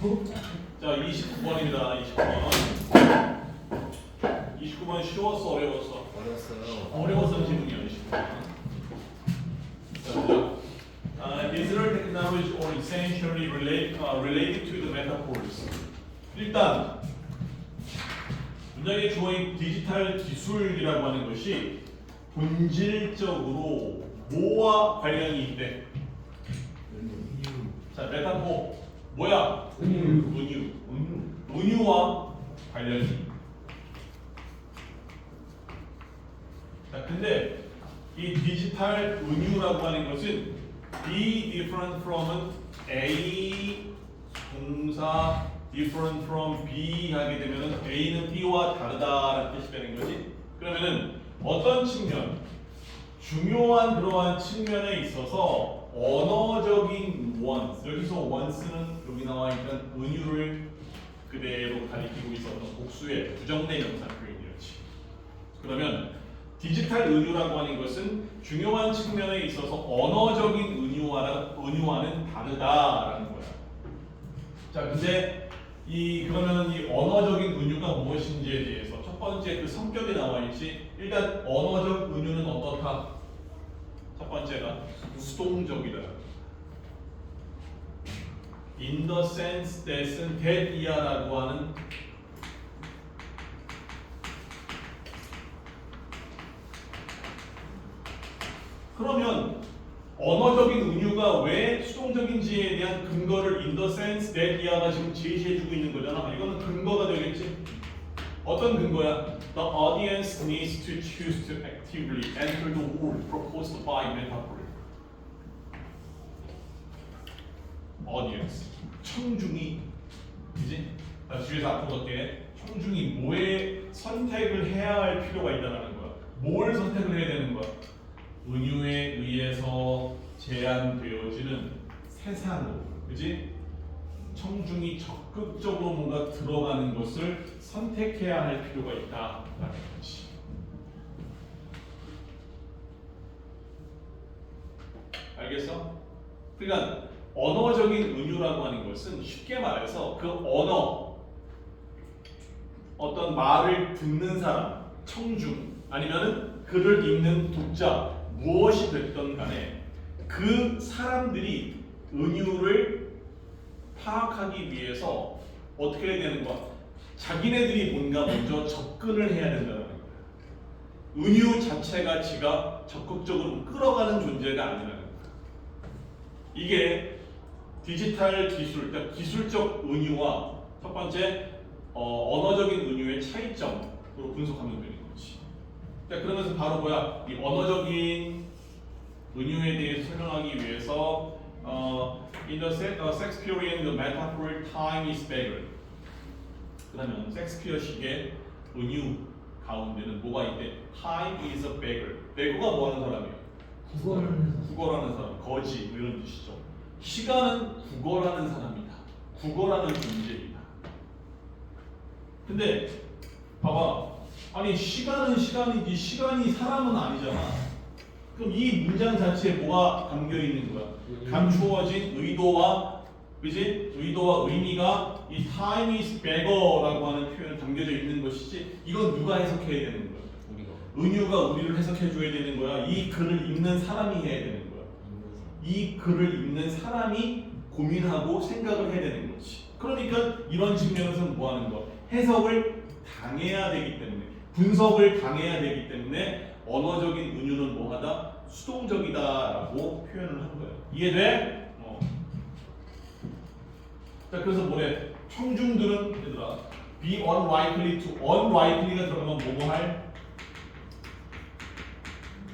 자, 29번입니다. 29번. 29번 쉬웠어, 어려웠어? 어렸어요. 어려웠던 질문이요, 29번. 자, 보자. Uh, is there technology or essentially relate, uh, related to the metaphors? 일단 문장에 주어인 디지털 기술이라고 하는 것이 본질적으로 뭐와 관련이 있대? 자, 메타포 뭐야? 은유. 은유. 은유와 관련이. 자, 근데 이 디지털 은유라고 하는 것은 be different from A 동사 different from B 하게 되면은 A는 B와 다르다라는 뜻이 되는 거지. 그러면은 어떤 측면, 중요한 그러한 측면에 있어서 언어적인 once 여기서 once는 여기 나와 있던 은유를 그대로 가리키고 있었던 복수의 영상 표현이었지. 그러면 디지털 은유라고 하는 것은 중요한 측면에 있어서 언어적인 은유와는 은유와는 다르다라는 거야. 자, 근데 이 그러면 이 언어적인 은유가 무엇인지에 대해서 첫 번째 그 성격에 나와 있지. 일단 언어적 은유는 어떻다? 첫 번째가 수동적이다. In the sense that은 that 이하라고 하는 그러면 언어적인 은유가 왜 수동적인지에 대한 근거를 in the sense that 이하가 지금 제시해주고 있는 거잖아. 이거는 근거가 되겠지. 어떤 근거야? The audience needs to choose to actively enter the world proposed by metaphor. audience 청중이? 나 뒤에서 앞으로 갈게 청중이 뭐에 선택을 해야 할 필요가 있다는 거야 뭘 선택을 해야 되는 거야 은유에 의해서 제한되어지는 세상으로 그지? 청중이 적극적으로 뭔가 들어가는 것을 선택해야 할 필요가 있다라는 거지 알겠어? 그러니까 언어적인 은유라고 하는 것은 쉽게 말해서 그 언어 어떤 말을 듣는 사람 청중 아니면은 글을 읽는 독자 무엇이 됐던 간에 그 사람들이 은유를 파악하기 위해서 어떻게 해야 되는 거야? 자기네들이 뭔가 먼저 접근을 해야 된다는 거야. 은유 자체가 지가 적극적으로 끌어가는 존재가 아니라는 거야. 이게 디지털 기술, 그러니까 기술적 은유와 첫 번째 어, 언어적인 은유의 차이점으로 분석하면 되는 거지. 자, 그러면서 바로 뭐야? 이 언어적인 은유에 대해서 설명하기 위해서 어, in the Se- uh, Shakespearean the metaphor time is beggar. 그러면 섹스피어식의 은유 가운데는 뭐가 있대? Time is a beggar. beggar가 뭐 하는 사람이에요? 국어를 국어라는 사람, 거지 뭐 이런 뜻이죠. 시간은 국어라는 사람이다. 국어라는 존재이다. 근데 봐봐, 아니 시간은 시간이지 시간이 사람은 아니잖아. 그럼 이 문장 자체에 뭐가 담겨 있는 거야? 감추어진 의도와 그지? 의도와 의미가 이 time is beggar라고 하는 표현에 담겨져 있는 것이지. 이건 누가 해석해야 되는 거야? 우리가 은유가 우리를 해석해 줘야 되는 거야. 이 글을 읽는 사람이 해야 되는 거야. 이 글을 읽는 사람이 고민하고 생각을 해야 되는 거지. 그러니까 이런 측면에서는 뭐 하는 거? 해석을 당해야 되기 때문에 분석을 당해야 되기 때문에 언어적인 은유는 뭐하다? 수동적이다라고 표현을 한 거예요. 이해돼? 어. 자 그래서 뭐래? 청중들은 얘들아 be unlikely to unlikely가 들어가면 뭐뭐 할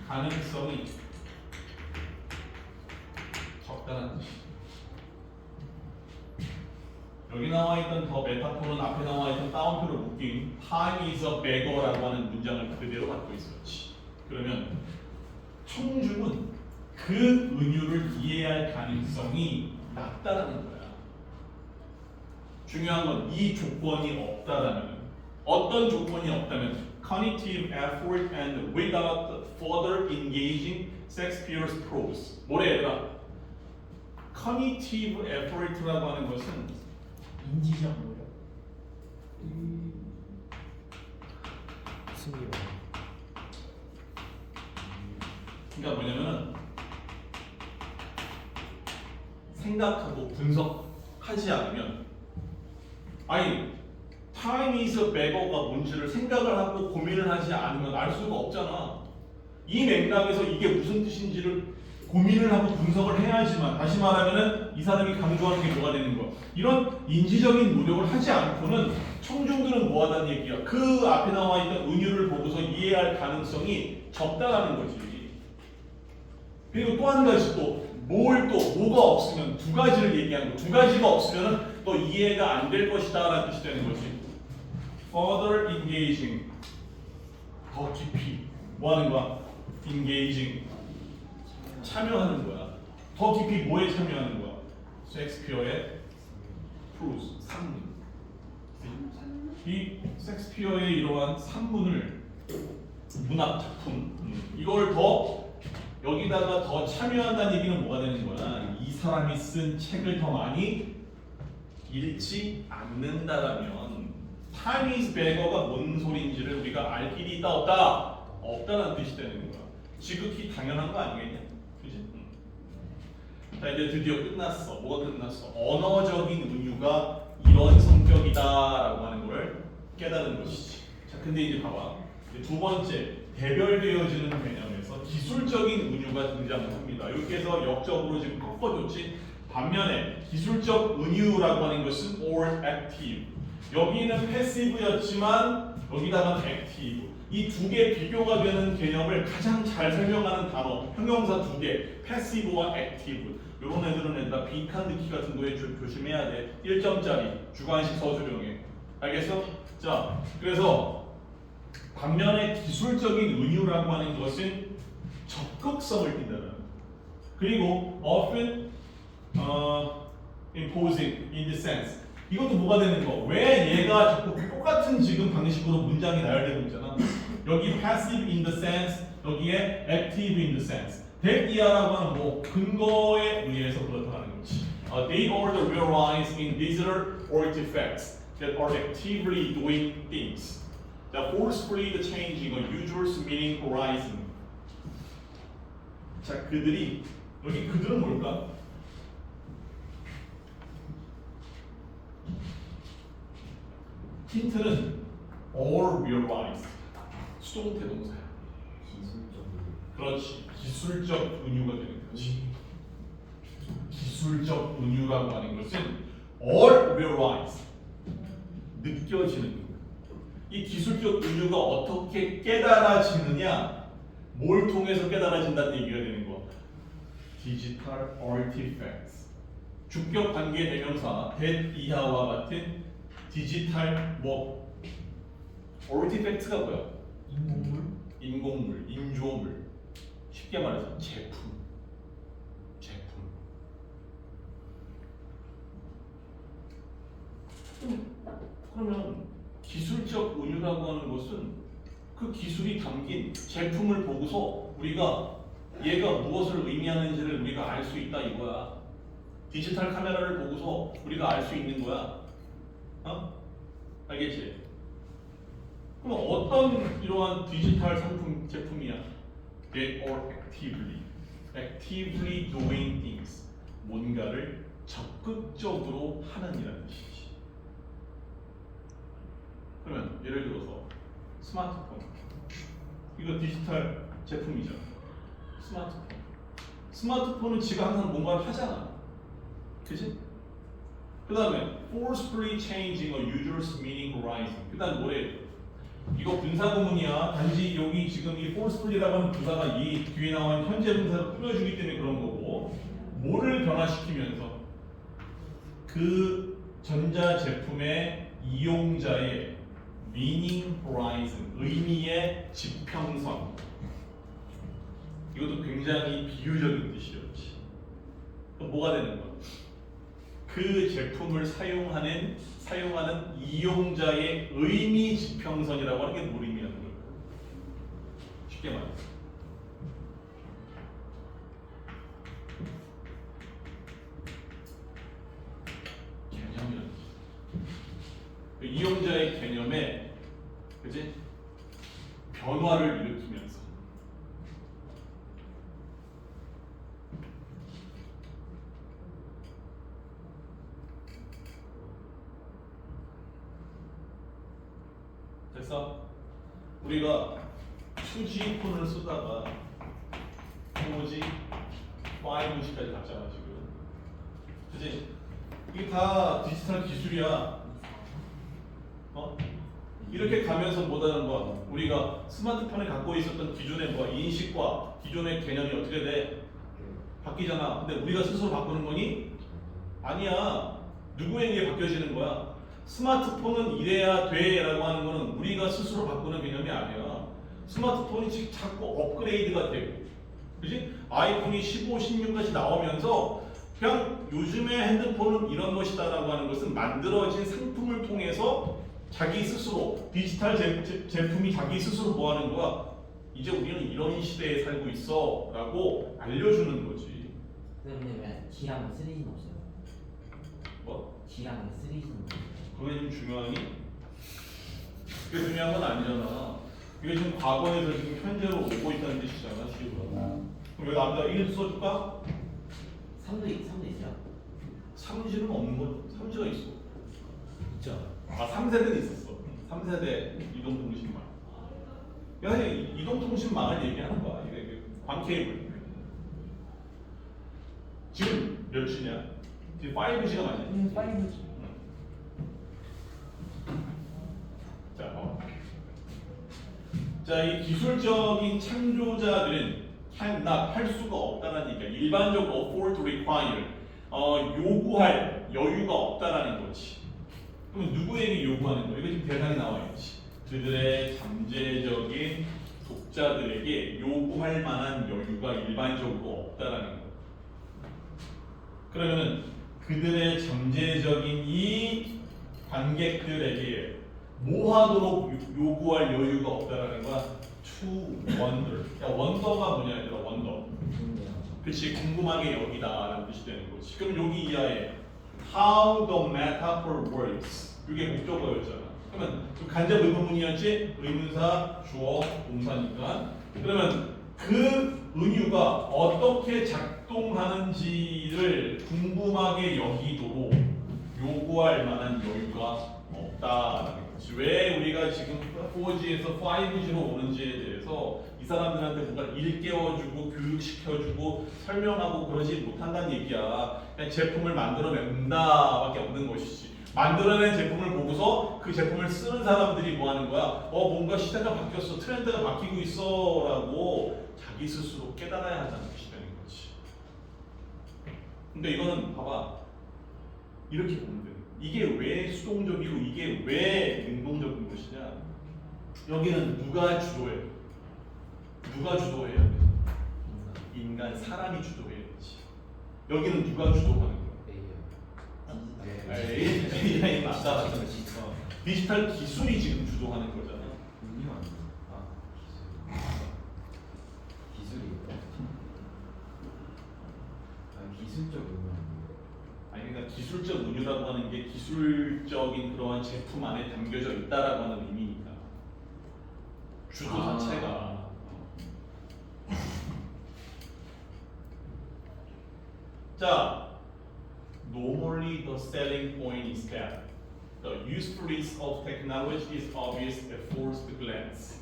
가능성이 적다는 뜻이. 여기 나와 있던 더 메타포는 앞에 나와 있던 따옴표를 묶인 time is a beggar라고 하는 문장을 그대로 갖고 있었지. 그러면 청중은 그 은유를 이해할 가능성이 낮다라는 거야. 중요한 건 이 조건이 없다라면 어떤 조건이 없다면 cognitive effort and without further engaging Shakespeare's prose. 뭐래 얘들아? cognitive effort라고 하는 것은 인지적 노력. 승리 그러니까 뭐냐면은 생각하고 분석하지 않으면 아니 time is a beggar가 뭔지를 생각을 하고 고민을 하지 않으면 알 수가 없잖아. 이 맥락에서 이게 무슨 뜻인지를 고민을 하고 분석을 해야지만 다시 말하면은 이 사람이 강조하는 게 뭐가 되는 거야. 이런 인지적인 노력을 하지 않고는 청중들은 뭐 하다는 얘기야. 그 앞에 나와 있는 은유를 보고서 이해할 가능성이 적다라는 거지. 그리고 또 한 가지 또 뭘 또 뭐가 없으면 두 가지를 얘기하는 거. 두 가지가 없으면 또 이해가 안 될 것이다 라는 뜻이 되는 거지. Further engaging 더 깊이 뭐 하는 거야? engaging 참여하는 거야. 더 깊이 뭐에 참여하는 거야? 셰익스피어의 프로스 산문. 이 셰익스피어의 이러한 산문을 문학 작품 음, 이걸 더 여기다가 더 참여한다는 얘기는 뭐가 되는 거야? 이 사람이 쓴 책을 더 많이 읽지 않는다라면 is beggar가 뭔 소리인지를 우리가 알 길이 있다 없다 없다는 뜻이 되는 거야. 지극히 당연한 거 아니겠냐? 그지? 음. 자 이제 드디어 끝났어. 뭐가 끝났어? 언어적인 은유가 이런 성격이다라고 하는 걸 깨달은 것이지. 자 근데 이제 봐봐. 두 번째 대별되어지는 개념에서 기술적인 은유가 등장합니다. 여기에서 역적으로 지금 꺾어줬지. 반면에 기술적 은유라고 하는 것은 or active. 여기는 패시브였지만 여기다가 active. 이두 개 비교가 되는 개념을 가장 잘 설명하는 단어 형용사 두 개, 패시브와 액티브. 이런 애들은 애들 다 빈칸 넣기 같은 거에 조, 조심해야 돼. 1점짜리 주관식 서술형에. 알겠어? 자, 그래서 반면에 기술적인 은유라고 하는 것은 적극성을 띈다는. 그리고 often 어, imposing in the sense 이것도 뭐가 되는 거? 왜 얘가 자꾸 똑같은 지금 방식으로 문장이 나열되고 있잖아. 여기 passive in the sense, 여기에 active in the sense. 대기하라고 하는 뭐 근거에 의해서 그렇다는 거지. Uh, they the realize in digital artifacts that are actively doing things. that forcefully changing a user's meaning horizon. 자, 그들이 여기 그들은 뭘까? 힌트는 all realize 수동태 동사야. 기술적으로 그렇지. 기술적 은유가 되는 거지. 기술적 은유라고 하는 것은 all realize 느껴지는 거. 이 기술적 은유가 어떻게 깨달아지느냐? 뭘 통해서 깨달아진다는 얘기가 되는 거. 디지털 artifacts. 주격 관계 대명사 that 이하와 같은 디지털 뭐 artifacts가 뭐야? 인공물. 인공물, 인조물, 쉽게 말해서 제품, 제품. 음, 그러면 기술적 은유라고 하는 것은 그 기술이 담긴 제품을 보고서 우리가 얘가 무엇을 의미하는지를 우리가 알 수 있다 이거야. 디지털 카메라를 보고서 우리가 알 수 있는 거야. 어? 알겠지? 그럼 어떤 이러한 디지털 상품 제품이야? They are actively, actively doing things. 뭔가를 적극적으로 하는 이라는 뜻이지. 그러면 예를 들어서 스마트폰. 이거 디지털 제품이잖아. 스마트폰. 스마트폰은 지가 항상 뭔가를 하잖아. 그지? 그 다음에 forcefully changing a user's meaning horizon. 그 다음 뭐래? 이거 분사 구문이야. 단지 여기 지금 이 forcefully라고 하는 부사가 이 뒤에 있는 현재 분사를 꾸며주기 때문에 그런 거고 뭐를 변화시키면서 그 전자 제품의 이용자의 meaning horizon 의미의 지평선 이것도 굉장히 비유적인 뜻이었지. 또 뭐가 되는 거야? 그 제품을 사용하는 사용하는 이용자의 의미 지평선이라고 하는 게뭘 의미하는 걸까? 쉽게 말해서 뜻. 이용자의 개념에 변화를 일으키면서 됐어? 우리가 2G 폰을 쓰다가 4G, 5G까지 갔잖아 지금 그지? 이게 다 디지털 기술이야 어? 이렇게 가면서 뭐다는 거야 우리가 스마트폰에 갖고 있었던 기존의 뭐 인식과 기존의 개념이 어떻게 돼? 바뀌잖아 근데 우리가 스스로 바꾸는 거니? 아니야 누구에게 바뀌어지는 거야 스마트폰은 이래야 돼라고 하는 거는 우리가 스스로 바꾸는 개념이 아니야 스마트폰이 지금 자꾸 업그레이드가 되고 그지? 아이폰이 15, 16까지 나오면서 그냥 요즘의 핸드폰은 이런 것이다라고 하는 것은 만들어진 상품을 통해서 자기 스스로 디지털 제품이 자기 스스로 뭐 하는 거야? 이제 우리는 이런 시대에 살고 있어 라고 알려주는 거지. 근데 왜 G랑 3G는 없어요? 뭐? G랑 3G는 없어요? 그게 좀 중요하니? 그게 중요한 건 아니잖아. 이게 지금 과거에서 지금 현재로 오고 있다는 뜻이잖아, 지금. 그럼 여기 남자 1 써줄까? 3도, 3도 있어요? 삼지는 없는 거, 삼지가 있어. 있죠 아, 3세대는 있었어. 3세대 이동통신 망. 사실 이동통신망을 얘기하는 거야. 이게 이게 광케이블. 지금 몇 G냐? 지금 5G가 맞지? 음, 5G. 자, 어. 자, 이 기술적인 창조자들은 할 수가 없다는 얘기야. 일반적으로 afford, require 어, 요구할 여유가 없다라는 거지. 그럼 누구에게 요구하는 거야? 이거 지금 대상이 나와 있지. 그들의 잠재적인 독자들에게 요구할 만한 여유가 일반적으로 없다라는 거. 그러면은 그들의 잠재적인 이 관객들에게 뭐 하도록 요- 요구할 여유가 없다라는 거야. To wonder. 야, 원더가 뭐냐 얘들아 원더. 그치 궁금하게 여기다라는 뜻이 되는 거지. 그럼 여기 이하에 how the metaphor works 이게 목적어였잖아. 그러면 좀 간접 의문문이었지 의문사 주어 동사니까. 그러면 그 은유가 어떻게 작동하는지를 궁금하게 여기도록 요구할 만한 여유가 없다라는 거지. 왜 우리가 지금 4G에서 5G로 오는지에 대해서 이 사람들한테 뭔가 일깨워주고 교육시켜주고 설명하고 그러지 못한다는 얘기야. 그냥 제품을 만들어낸다밖에 없는 것이지. 만들어낸 제품을 보고서 그 제품을 쓰는 사람들이 뭐 하는 거야? 어 뭔가 시대가 바뀌었어, 트렌드가 바뀌고 있어 라고 자기 스스로 깨달아야 한다는 것이 되는 거지. 그러니까 이거는 봐봐. 이렇게 보면 돼. 이게 왜 수동적이고 이게 왜 능동적인 것이냐? 여기는 누가 주도해? 누가 주도해야 돼? 인간 사람이 주도해야지. 여기는 누가 주도하는 거야? AI 맞다. 어, 디지털 기술이 지금 주도하는 거잖아. 운이 아니에요. 아, 기술. 기술이에요. 아, 기술적 아니에요. 아니 그러니까 기술적 은유라고 하는 게 기술적인 그러한 제품 안에 담겨져 있다라고 하는 의미니까. 주도 아. 자체가. 자, normally the selling point is that the usefulness of technology is obvious at first glance.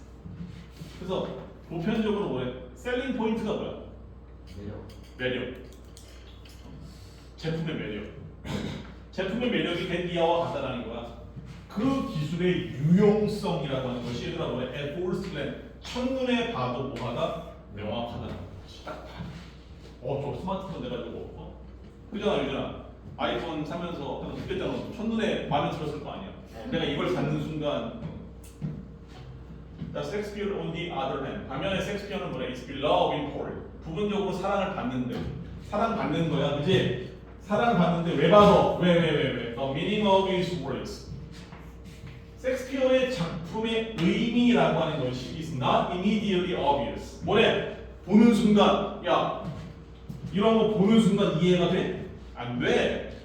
그래서 보편적으로 뭐래? 셀링 포인트가 뭐야? 매력. 매력. 제품의 매력. 제품의 매력이 댄디아와 같다라는 거야. 그 기술의 유용성이라고 하는 것이 얘들아 뭐래? at first glance. 첫눈에 봐도 뭐하다? 명확하다는 거지. 딱 봐. 어, 저 스마트폰 내가지고 어? 그잖아, 그잖아. 아이폰 사면서 느꼈잖아. 첫눈에 마음에 들었을 거 아니야. 어, 내가 이걸 갖는 순간 자, 섹스피어를 on the other hand. 반면에 섹스피어는 뭐래? Is beloved in Paul. 부분적으로 사랑을 받는데. 사랑 받는 거야, 그지? 사랑 받는데 왜 받아? 왜, 왜, 왜, 왜? The meaning of his words. 섹스피어의 작품의 의미라고 하는 것이 is not immediately obvious. 뭐래? 보는 순간, 야, 이런 거 보는 순간 이해가 돼? 안 돼.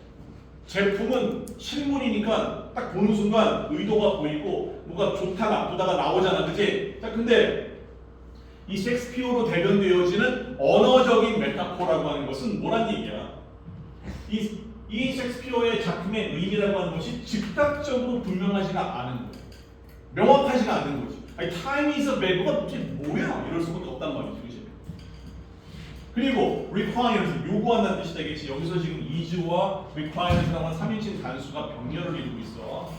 제품은 실물이니까 딱 보는 순간 의도가 보이고 뭐가 좋다 나쁘다가 나오잖아, 그치? 자, 근데 이 섹스피어로 대변되어지는 언어적인 메타포라고 하는 것은 뭐란 얘기야? 이, 이 섹스피어의 작품의 의미라고 하는 것이 즉각적으로 분명하지가 않은 거예요. 명확하지가 않은 거지. 아니, time is a value가 도대체 뭐야? 이럴 수밖에 없단 말이지, 그치? 그리고 requires 요구한다는 뜻이 되겠지. 여기서 지금 is와 requires라고 하는 3인칭 단수가 병렬을 이루고 있어.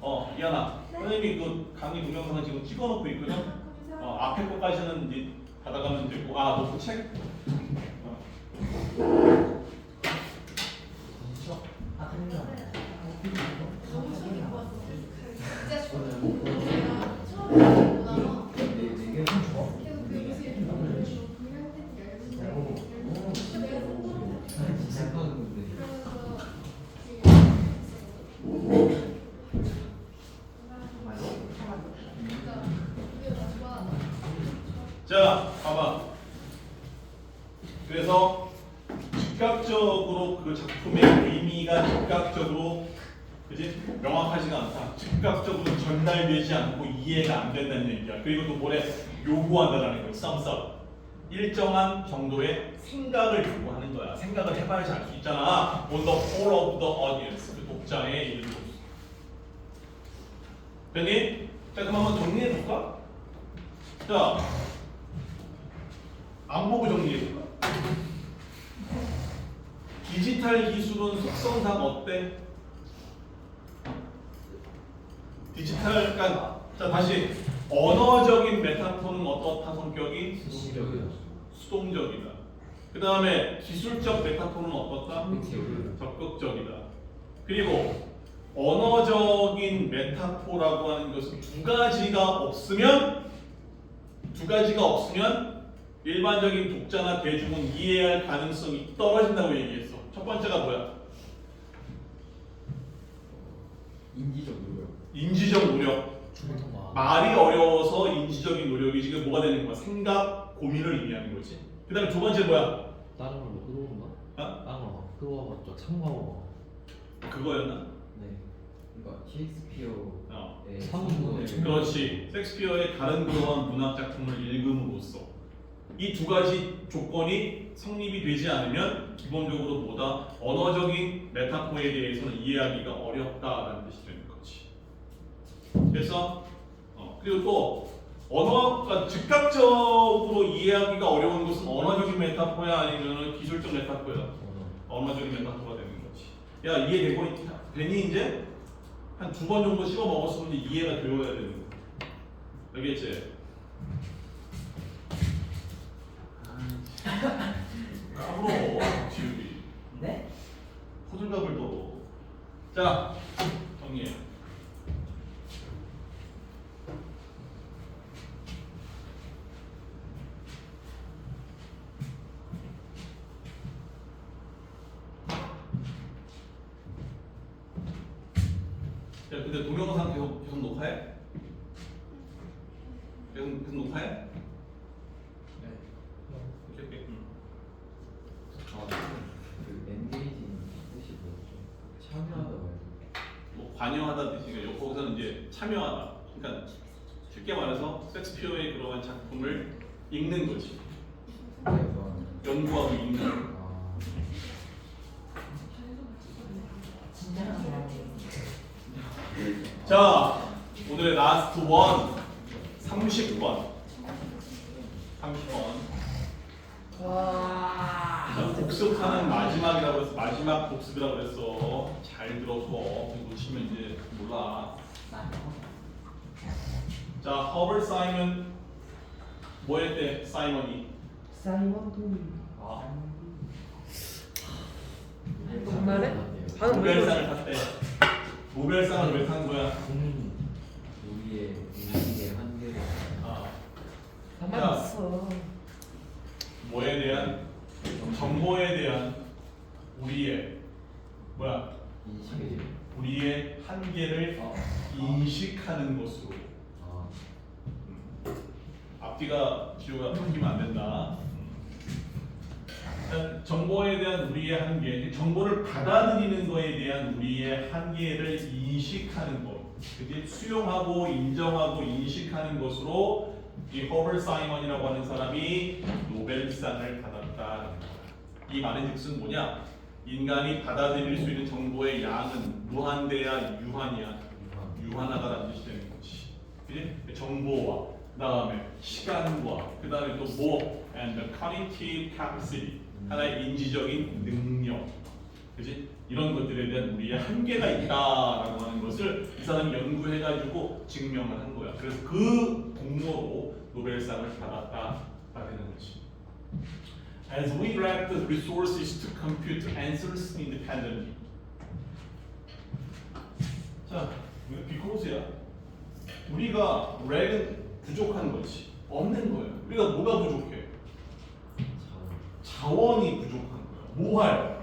어, 이하나. 선생님이 그 강의 동영상을 지금 찍어놓고 있거든. 어, 앞에 것까지는 이제 받아가면 되고, 아, 너그 책? 어. 작품의 의미가 즉각적으로 그지 명확하지가 않다. 즉각적으로 전달되지 않고 이해가 안 된다는 얘기야. 그리고 또 뭐래 요구한다라는 거. 썸썸. 일정한 정도의 생각을 요구하는 거야. 생각을 해봐야지 알 수 있잖아. On the whole of the audience. 그 독자의 일로. 됐니? 자, 그럼 한번 정리해 볼까? 자, 안 보고 정리해 볼까? 디지털 기술은 속성상 어때? 디지털, 그러니까 자 다시 언어적인 메타포는 어떻다 성격이? 수동적이다. 그 다음에 기술적 메타포는 어떻다? 적극적이다. 그리고 언어적인 메타포라고 하는 것은 두 가지가 없으면 두 가지가 없으면 일반적인 독자나 대중은 이해할 가능성이 떨어진다고 얘기했어. 첫 번째가 뭐야? 인지적 노력. 인지적 노력. 말이 어려워서 인지적인 노력이 지금 뭐가 되는 거야? 생각, 고민을 의미하는 거지. 그 다음에 두 번째 뭐야? 다른 걸로 끌어오는 거? 어? 다른 거 끌어와봤죠 참고하고 그거였나? 네. 그러니까 셰익스피어의 어. 상징을 그렇지. 섹스피어의 다른 그러한 문학 작품을 읽음으로써 이 두 가지 조건이 성립이 되지 않으면 기본적으로 뭐다 언어적인 메타포에 대해서는 이해하기가 어렵다라는 뜻이 되는 거지. 그래서 어, 그리고 또 언어가 즉각적으로 이해하기가 어려운 것은 언어적인 메타포야 아니면 기술적 메타포야. 언어적인 메타포가 되는 거지. 야 이해되고 있- 괜히 이제 한 두 번 정도 씹어 먹었으면 이해가 되어야 되는 거. 알겠지? 까불어 지우기 네? 호들갑을 떨어. 자 정리해. 야 근데 동영상 계속 계속 녹화해? 계속 계속 녹화해? 네. 오케이 오케이. 응. 아, 그 엔게이징 뜻이 뭐였죠? 참여하다 말고. 뭐 관여하다 뜻이니까 요- 거기서는 이제 참여하다. 그러니까 쉽게 말해서 섹스피어의 그러한 작품을 읽는 거지. 좋아하는. 연구하고 읽는. 아, 진짜 좋아하는 자 오늘의 라스트 원 30번. 30번. 와 자, 복습하는 마지막이라고 해서 마지막 복습이라고 그랬어. 잘 들어서 놓치면 이제 몰라. 자 허벌 사이먼 뭐 했대 사이먼이? 사이먼 돈 아. 정말에? 반응 왜 이러지? 탔대. 노벨상을 왜 탄 거야? 국민이 우리의 인식의 한계를 아, 가만 자. 있어. 뭐에 대한 정보에 대한 우리의 뭐야? 인식의 우리의 한계를 인식하는 것으로. 아, 음. 앞뒤가 지우가 끊기면 안 된다. 정보에 대한 우리의 한계, 정보를 받아들이는 거에 대한 우리의 한계를 인식하는 것, 그지 수용하고 인정하고 인식하는 것으로 이 허벌 사이먼이라고 하는 사람이 노벨상을 받았다는 거야. 이 말의 뜻은 뭐냐? 인간이 받아들일 수 있는 정보의 양은 무한대야 유한이야. 유한하다라는 뜻이 되는 거지. 그지? 정보와 그다음에 시간과 그다음에 또 뭐 and the cognitive capacity 하나의 인지적인 능력. 그지? 이런 것들에 대한 우리의 한계가 있다라고 하는 것을 이 사람이 연구해가지고 증명을 한 거야. 그래서 그 공로로 노벨상을 받았다라는 거지. As we lack the resources to compute answers independently. 자, 이거 비코스야. 우리가 렉은 부족한 거지. 없는 거예요. 우리가 뭐가 부족해? 자원이 부족한 거예요. 뭐 할?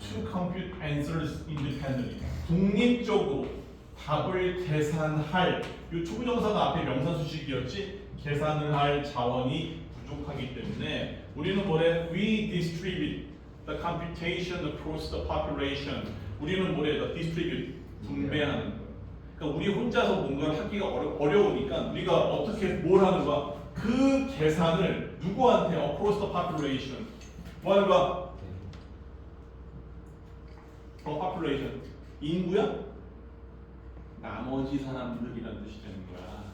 To compute answers independently. 독립적으로 답을 계산할. 이 초부정사가 앞에 명사 수식이었지. 계산을 할 자원이 부족하기 때문에 우리는 뭐래? We distribute the computation across the population. 우리는 뭐래? The distribute 분배하는 거예요. 그러니까 우리 혼자서 뭔가를 하기가 어려, 어려우니까 우리가 어떻게 뭘 하는 거야? 그 계산을 누구한테 across the population 뭐 하는 거야? 어, population 인구야? 나머지 사람들이라는 뜻이 되는 거야.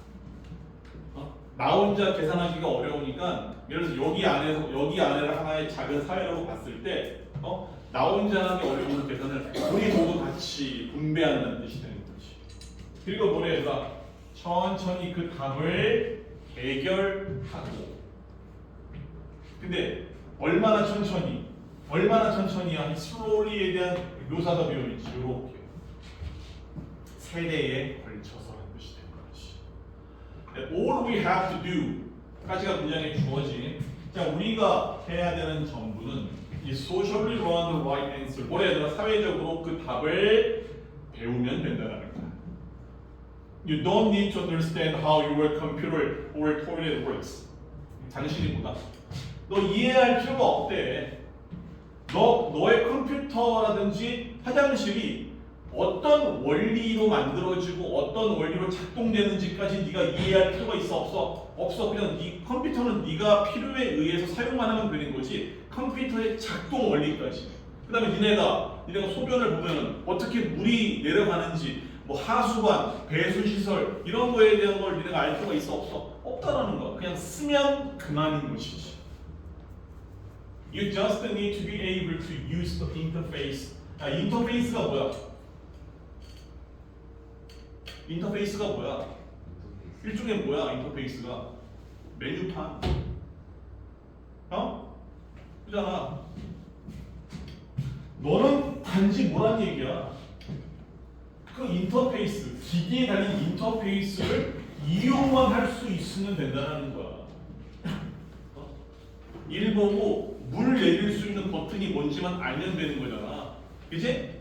어? 나 혼자 계산하기가 어려우니까 예를 들어서 여기 안에서 여기 안에를 하나의 작은 사회라고 봤을 때 어? 나 혼자 하기 어려운 계산을 우리 모두 같이 분배한다는 뜻이 되는 거지. 그리고 뭐래가 천천히 그 답을 해결하고. 근데 얼마나 천천히? 얼마나 천천히야? 이 slowly에 대한 묘사가 되어 있지. 이렇게 세대에 걸쳐서라는 뜻이 되는 거지. All we have to do 까지가 문장에 주어진 자 우리가 해야 되는 전부는 이 socially run right answer 뭐라 해야 되나 사회적으로 그 답을 배우면 된다는 거야. You don't need to understand how your computer or toilet works. 당신이 뭐다? 너 이해할 필요가 없대. 너 너의 컴퓨터라든지 화장실이 어떤 원리로 만들어지고 어떤 원리로 작동되는지까지 네가 이해할 필요가 있어 없어? 없어. 그냥 네 컴퓨터는 네가 필요에 의해서 사용만 하면 되는 거지. 컴퓨터의 작동 원리까지. 그다음에 니네가 니네가 소변을 보면은 어떻게 물이 내려가는지 뭐 하수관, 배수 시설 이런 거에 대한 걸 니네가 알 필요가 있어 없어? 없다라는 거야. 그냥 쓰면 그만인 것이지. You just need to be able to use the interface. 아, 인터페이스가 뭐야? 인터페이스가 뭐야? 일종의 뭐야 인터페이스가? 메뉴판. 어? 그잖아. 너는 단지 뭐란 얘기야? 그 인터페이스, 기기에 달린 인터페이스를 이용만 할 수 있으면 된다는 거야. 어? 일 보고 물 내릴 수 있는 버튼이 뭔지만 알면 되는 거잖아. 그지?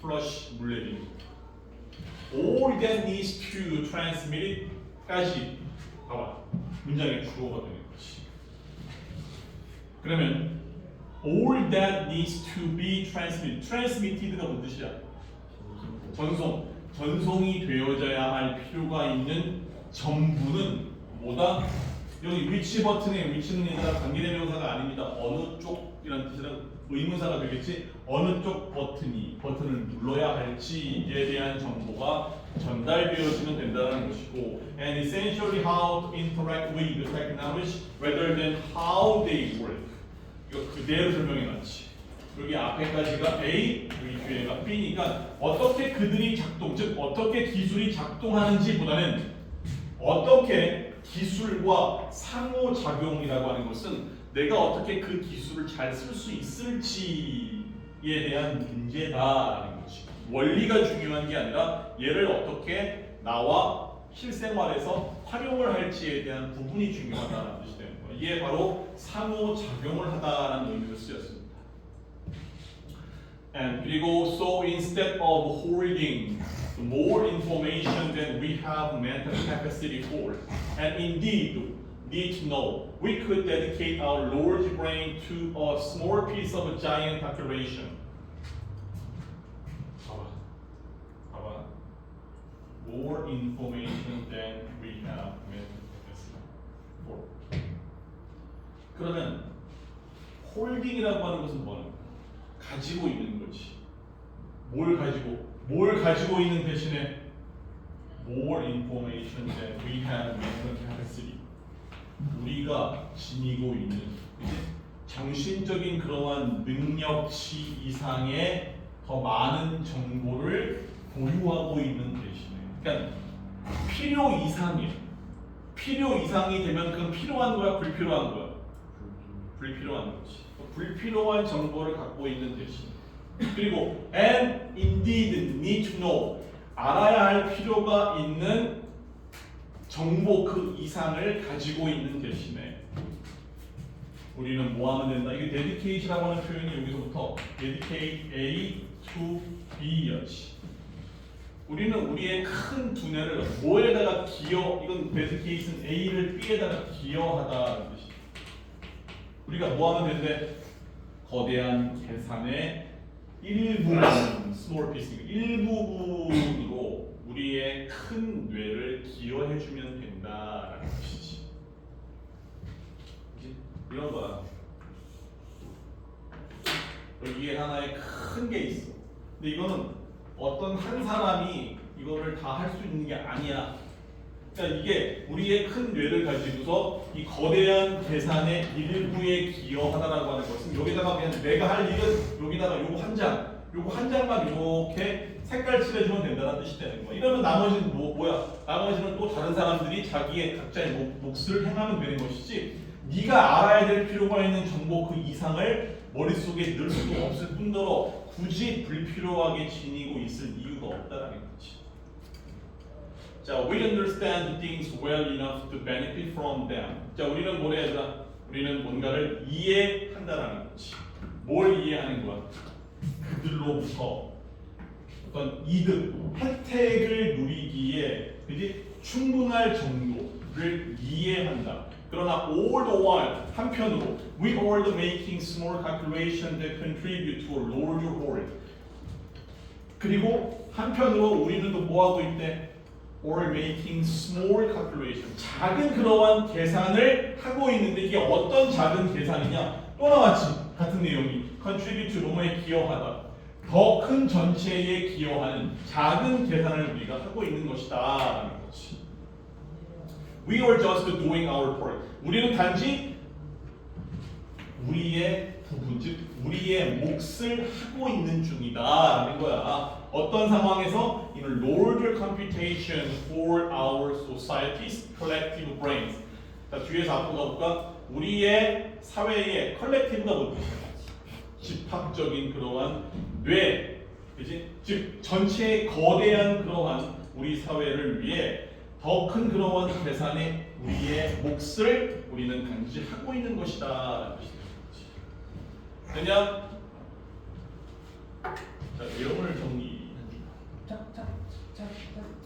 플러시 물 내리기. All that needs to transmit it까지 봐봐 문장의 주어가 되는 거지. 그러면 all that needs to be transmitted. transmitted가 뭔 뜻이야? 전송. 전송이 되어져야 할 필요가 있는 전부는 뭐다? 여기 위치 버튼의 위치는 얘가 관계대명사가 아닙니다. 어느 쪽이라는 뜻이라 의문사가 되겠지. 어느 쪽 버튼이 버튼을 눌러야 할지에 대한 정보가 전달되어지면 된다는 것이고, and essentially how to interact with the technology rather than how they work. 이거 그대로 설명해놨지. 여기 앞에까지가 A, 여기 뒤에가 B니까 어떻게 그들이 작동, 즉 어떻게 기술이 작동하는지보다는 어떻게 기술과 상호작용이라고 하는 것은 내가 어떻게 그 기술을 잘 쓸 수 있을지에 대한 문제다라는 거지. 원리가 중요한 게 아니라 얘를 어떻게 나와 실생활에서 활용을 할지에 대한 부분이 중요하다는 뜻이 되는 거예요. 이게 바로 상호작용을 하다라는 의미로 쓰였습니다. And 그리고 so instead of holding more information than we have mental capacity for, and indeed need to know. We could dedicate our large brain to a small piece of a giant calculation. 봐봐. 봐봐. More information than we have with this. Four. 그러면 홀딩이라고 하는 것은 뭐는 가지고 있는 거지. 뭘 가지고 뭘 가지고 있는 대신에 more information than we have the capacity. 우리가 지니고 있는? 정신적인 그러한 능력치 이상의 더 많은 정보를 보유하고 있는 대신에 그러니까 필요 이상이야. 필요 이상이 되면 그건 필요한 거야, 불필요한 거야. 불필요한 거지. 불필요한 정보를 갖고 있는 대신. 그리고 and indeed need to know 알아야 할 필요가 있는 정보 그 이상을 가지고 있는 대신에 우리는 뭐 하면 된다? 이게 dedicate라고 하는 표현이 여기서부터 dedicate A to B였지. 우리는 우리의 큰 두뇌를 뭐에다가 기여, 이건 dedicate는 A를 B에다가 기여하다는 뜻이야. 우리가 뭐 하면 된대? 거대한 계산의 일부분, small piece, 일부분으로 우리의 큰 뇌를 기여해주면 된다라는 것이지. 이런 거야. 여기에 하나의 큰 게 있어. 근데 이거는 어떤 한 사람이 이거를 다 할 수 있는 게 아니야. 그러니까 이게 우리의 큰 뇌를 가지고서 이 거대한 계산의 일부에 기여하다라고 하는 것은 여기다가 그냥 내가 할 일은 여기다가 요거 한 장, 요거 한 장만 이렇게 색깔 칠해주면 된다는 뜻이 되는 거야. 이러면 나머지는 뭐, 뭐야? 나머지는 또 다른 사람들이 자기의 각자의 몫, 몫을 행하면 되는 것이지. 네가 알아야 될 필요가 있는 정보 그 이상을 머릿속에 넣을 수도 없을 뿐더러 굳이 불필요하게 지니고 있을 이유가 없다라는 거지. 자, we understand things well enough to benefit from them. 자, 우리는 뭐래 얘들아? 우리는 뭔가를 이해한다라는 거지. 뭘 이해하는 거야? 그들로부터 어떤 이득, 혜택을 누리기에 그지 충분할 정도를 이해한다. 그러나 all the while 한편으로 we the making small calculation that contribute to a larger whole. 그리고 한편으로 우리는 또 뭐 하고 있대? Or making small calculation. 작은 그러한 계산을 하고 있는데 이게 어떤 작은 계산이냐? 또 나왔지. 같은 내용이 contribute to 로마에 기여하다. 더 큰 전체에 기여하는 작은 계산을 우리가 하고 있는 것이다 라는 거지. We are just doing our part. 우리는 단지 우리의 부분, 즉 우리의 몫을 하고 있는 중이다 라는 거야. 어떤 상황에서 in larger computation for our society's collective brains. 자 뒤에서 앞으로 가볼까? 우리의 사회의 컬렉티브가 뭔 뜻이야? 집합적인 그러한 뇌, 그지? 즉 전체의 거대한 그러한 우리 사회를 위해 더 큰 그러한 계산에 우리의 몫을 우리는 단지 하고 있는 뜻이 되냐? 자 내용을 정리. 짝짝짝짝짝